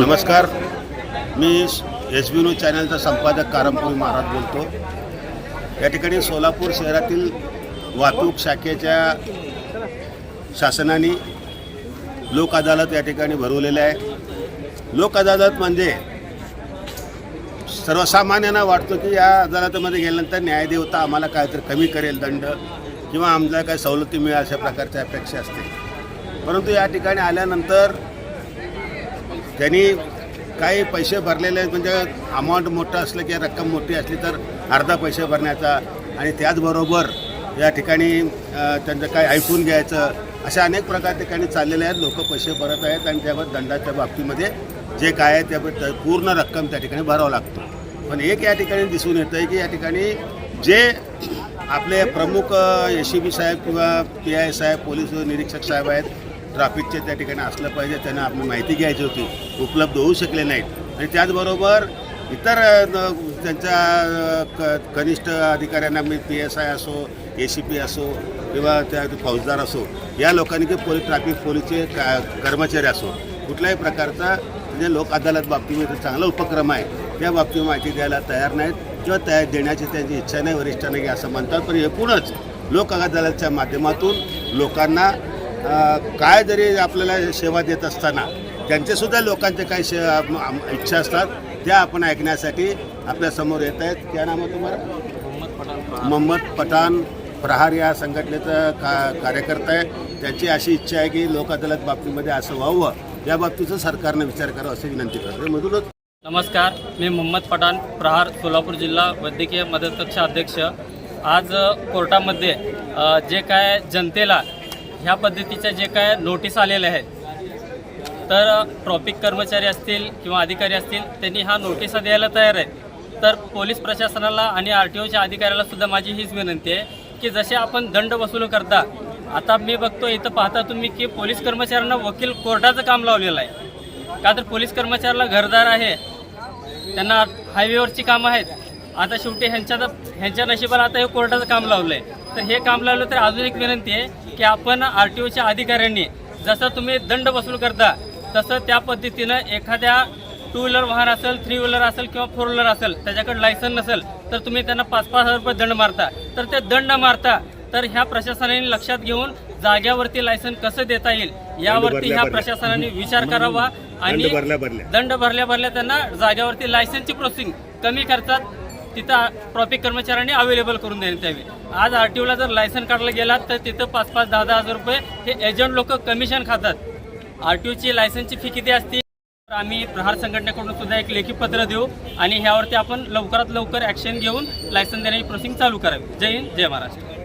नमस्कार. मी एस बी न्यूज चॅनलचा संपादक कारमपुरी महाराज बोलतो. या ठिकाणी सोलापूर शहरातील वाहतूक शाखेच्या शासनाने लोक अदालत या ठिकाणी भरवलेलं आहे. लोक अदालत म्हणजे सर्वसामान्यांना वाटतो की या अदालतमध्ये गेल्यानंतर न्यायदेवता आम्हाला काहीतरी कमी करेल दंड किंवा आम्हाला काही सवलती मिळेल अशा प्रकारची अपेक्षा असते. परंतु या ठिकाणी आल्यानंतर त्यांनी काही पैसे भरलेले आहेत म्हणजे अमाऊंट मोठं असलं की रक्कम मोठी असली तर अर्धा पैसे भरण्याचा. आणि त्याचबरोबर या ठिकाणी त्यांचं काय ऐकून घ्यायचं अशा अनेक प्रकार ठिकाणी चाललेले आहेत. लोक पैसे भरत आहेत आणि त्यावर दंडाच्या बाबतीमध्ये जे काय आहे त्या पूर्ण रक्कम त्या ठिकाणी भरावं लागतो. पण एक या ठिकाणी दिसून येतं आहे की या ठिकाणी जे आपले प्रमुख एस बी साहेब किंवा पी आय साहेब पोलीस निरीक्षक साहेब आहेत ट्रॅफिकचे त्या ठिकाणी असलं पाहिजे त्यांना आपली माहिती घ्यायची होती उपलब्ध होऊ शकले नाहीत. आणि त्याचबरोबर इतर त्यांच्या क कनिष्ठ अधिकाऱ्यांना मी पी एस आय असो ए सी पी असो किंवा त्या फौजदार असो या लोकांनी की पोलीस ट्रॅफिक पोलीसचे का कर्मचारी असो कुठल्याही प्रकारचा म्हणजे लोक अदालत बाबतीमध्ये चांगला उपक्रम आहे त्या बाबतीत माहिती द्यायला तयार नाहीत किंवा त्या देण्याची त्यांची इच्छा नाही वरिष्ठांना की असं म्हणतात पण एकूणच लोक अदालतच्या माध्यमातून लोकांना काय जरी आपल्याला सेवा देत असताना त्यांचेसुद्धा लोकांचे काही शे इच्छा असतात त्या आपण ऐकण्यासाठी आपल्यासमोर येत आहेत. त्या नाम तुम्हाला? मोहम्मद पठाण प्रहार या संघटनेचा का कार्यकर्ता आहे. त्याची अशी इच्छा आहे की लोक अदालत बाबतीमध्ये असं व्हावं. या बाबतीचं सरकारनं विचार करावा अशी विनंती करतो मधूनच नमस्कार मी मोहम्मद पठाण प्रहार सोलापूर जिल्हा वैद्यकीय मदत कक्ष अध्यक्ष. आज कोर्टामध्ये जे काय जनतेला ह्या पद्धतीच्या जे काय नोटीस आलेल्या आहेत तर ट्रॉफिक कर्मचारी असतील किंवा अधिकारी असतील त्यांनी हा नोटिसा द्यायला तयार आहेत. तर पोलीस प्रशासनाला आणि आर टी ओच्या अधिकाऱ्याला सुद्धा माझी हीच विनंती आहे की जसे आपण दंड वसूल करता आता मी बघतो इथं पाहता तुम्ही की पोलीस कर्मचाऱ्यांना वकील कोर्टाचं काम लावलेलं आहे. का तर पोलीस कर्मचाऱ्याला घरदार आहे त्यांना हायवेवरची कामं आहेत. आता शेवटी ह्यांच्या ह्यांच्या नशिबाला आता हे कोर्टाचं काम लावलं आहे तर हे काम लावलं तर अजून एक विनंती आहे की आपण आर टी ओच्या अधिकाऱ्यांनी जसं तुम्ही दंड वसूल करता तसं त्या पद्धतीनं एखाद्या टू व्हीलर वाहन असेल थ्री व्हीलर असेल किंवा फोर व्हीलर असेल त्याच्याकडे लायसन नसेल तर तुम्ही त्यांना पाच पाच हजार रुपये दंड मारता. तर ते दंड मारता तर ह्या प्रशासनाने लक्षात घेऊन जाग्यावरती लायसन कसं देता येईल यावरती ह्या. प्रशासनाने विचार करावा आणि दंड भरल्या भरल्या त्यांना जागेवरती लायसन्सची प्रोसेसिंग कमी खर्चात तिथं ट्रॉफिक कर्मचाऱ्यांनी अवेलेबल करून देण्यात यावी. आज आर टी ओला जर लायसन काढला गेलात तर तिथं पाच पाच दहा दहा हजार रुपये हे एजंट लोक कमिशन खातात. आर टी ओची लायसनची फी किती असते? तर आम्ही प्रहार संघटनेकडून सुद्धा एक लेखी पत्र देऊ आणि ह्यावरती आपण लवकरात लवकर ॲक्शन घेऊन लायसन देण्याची प्रोसिंग चालू करावी. जय हिंद जय महाराष्ट्र.